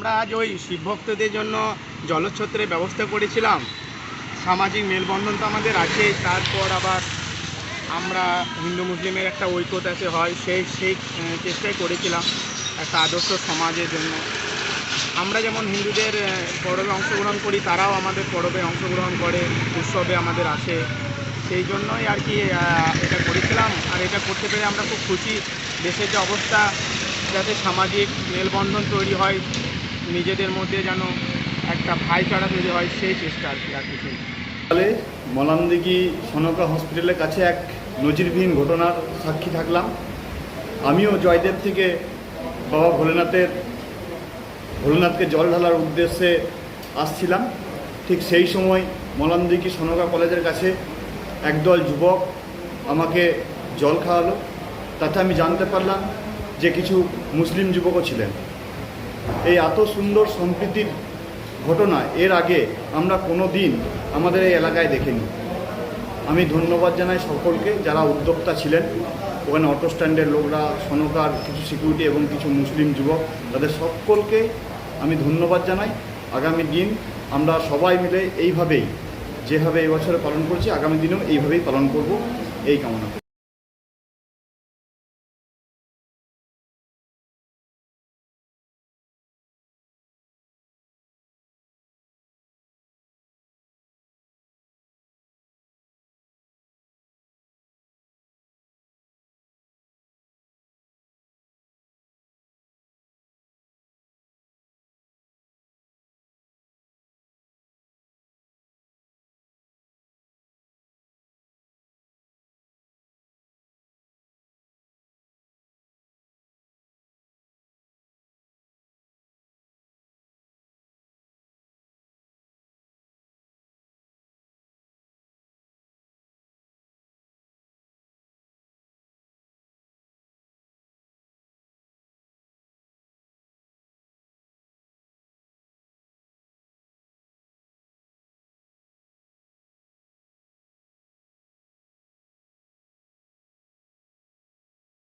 আমরা আজ ওই শিব ভক্তদের জন্য জলচ্ছত্রের ব্যবস্থা করেছিলাম। সামাজিক মেলবন্ধন তো আমাদের আছে, তারপর আবার আমরা হিন্দু মুসলিমের একটা ঐক্যতাতে হয়, সেই সেই চেষ্টাই করেছিলাম একটা আদর্শ সমাজের জন্য। আমরা যেমন হিন্দুদের পরবে অংশগ্রহণ করি, তারাও আমাদের পরবে অংশগ্রহণ করে, উৎসবে আমাদের আসে। সেই জন্যই আর কি এটা করেছিলাম। আর এটা করতে পেরে আমরা খুব খুশি। দেশের যে অবস্থা, যাতে সামাজিক মেলবন্ধন তৈরি হয় নিজেদের মধ্যে যেন একটা ভাইচারা তৈরি হয়, সেই চেষ্টা আর কি আর কিছু না। মলানদিঘি সনকা হসপিটালের কাছে এক নজিরবিহীন ঘটনার সাক্ষী থাকলাম। আমিও জয়দেব থেকে বাবা ভোলেনাথের, ভোলেনাথকে জল ঢালার উদ্দেশ্যে আসছিলাম। ঠিক সেই সময় মলানদিঘি সনকা কলেজের কাছে একদল যুবক আমাকে জল খাওয়ালো। তাতে আমি জানতে পারলাম যে কিছু মুসলিম যুবকও ছিলেন। এই এত সুন্দর সম্প্রীতির ঘটনা, এর আগে আমরা কোনো দিন আমাদের এই এলাকায় দেখিনি। আমি ধন্যবাদ জানাই সকলকে, যারা উদ্যোক্তা ছিলেন। ওখানে অটো স্ট্যান্ডের লোকরা, সনকার, কিছু সিকিউরিটি এবং কিছু মুসলিম যুবক, তাদের সকলকে আমি ধন্যবাদ জানাই। আগামী দিন আমরা সবাই মিলে এইভাবেই, যেভাবে এই বছরে পালন করছি, আগামী দিনেও এইভাবেই পালন করব। এই কামনা